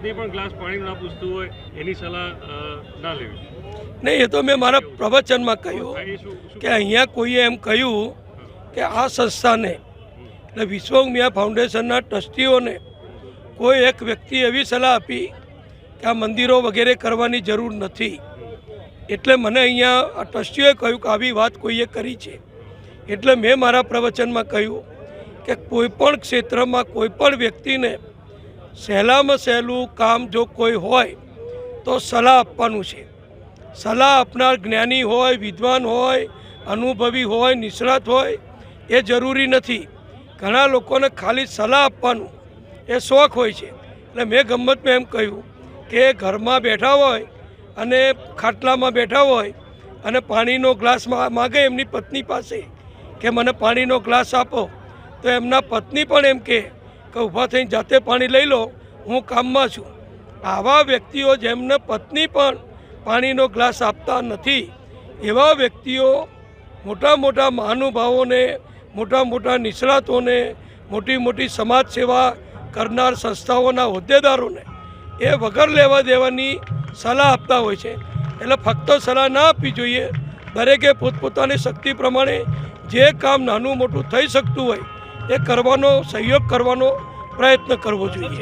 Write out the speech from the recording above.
પત્ની પણ ગ્લાસ પાણી ના પૂછતું હોય એની સલાહ ના લેવી. નહીં એ તો મેં મારા પ્રવચનમાં કહ્યું. કે અહીંયા કોઈએ એમ કહ્યું કે આ સંસ્થાને એટલે વિશ્વ ઉમિયા ફાઉન્ડેશનના ટ્રસ્ટીઓને કોઈ એક વ્યક્તિ એવી સલાહ આપી કે આ મંદિરો વગેરે કરવાની જરૂર નથી. એટલે મને અહીંયા આ ટ્રસ્ટીઓએ કહ્યું કે આવી વાત કોઈએ કરી છે. એટલે મેં મારા પ્રવચનમાં કહ્યું કે કોઈપણ ક્ષેત્રમાં કોઈ પણ વ્યક્તિને સહેલામાં સહેલું કામ જો કોઈ હોય, તો સલાહ આપવાનું છે. સલાહ આપનાર જ્ઞાની હોય, વિદ્વાન હોય, અનુભવી હોય, નિષ્ણાત હોય, એ જરૂરી નથી. ઘણા લોકોને ખાલી સલાહ આપવાનું એ શોખ હોય છે. એટલે મેં ગમ્મતમાં એમ કહ્યું કે ઘરમાં બેઠા હોય અને ખાટલામાં બેઠા હોય અને પાણીનો ગ્લાસ માગે એમની પત્ની પાસે કે મને પાણીનો ગ્લાસ આપો, તો એમના પત્ની પણ એમ કહે કે ઊભા થઈને જાતે પાણી લઈ લો, હું કામમાં છું. આવા વ્યક્તિઓ જેમને પત્ની પણ પાણીનો ગ્લાસ આપતા નથી, એવા વ્યક્તિઓ મોટા મોટા મહાનુભાવોને, મોટા મોટા નિષ્ણાતોને, મોટી મોટી સમાજ સેવા કરનાર સંસ્થાઓના હોદ્દેદારોને એ વગર લેવા દેવાની સલાહ આપતા હોય છે. એટલે ફક્ત સલાહ ના આપવી જોઈએ. દરેકે પોતપોતાની શક્તિ પ્રમાણે જે કામ નાનું મોટું થઈ શકતું હોય એ કરવાનો સહયોગ કરવાનો પ્રયત્ન કરવો જોઈએ.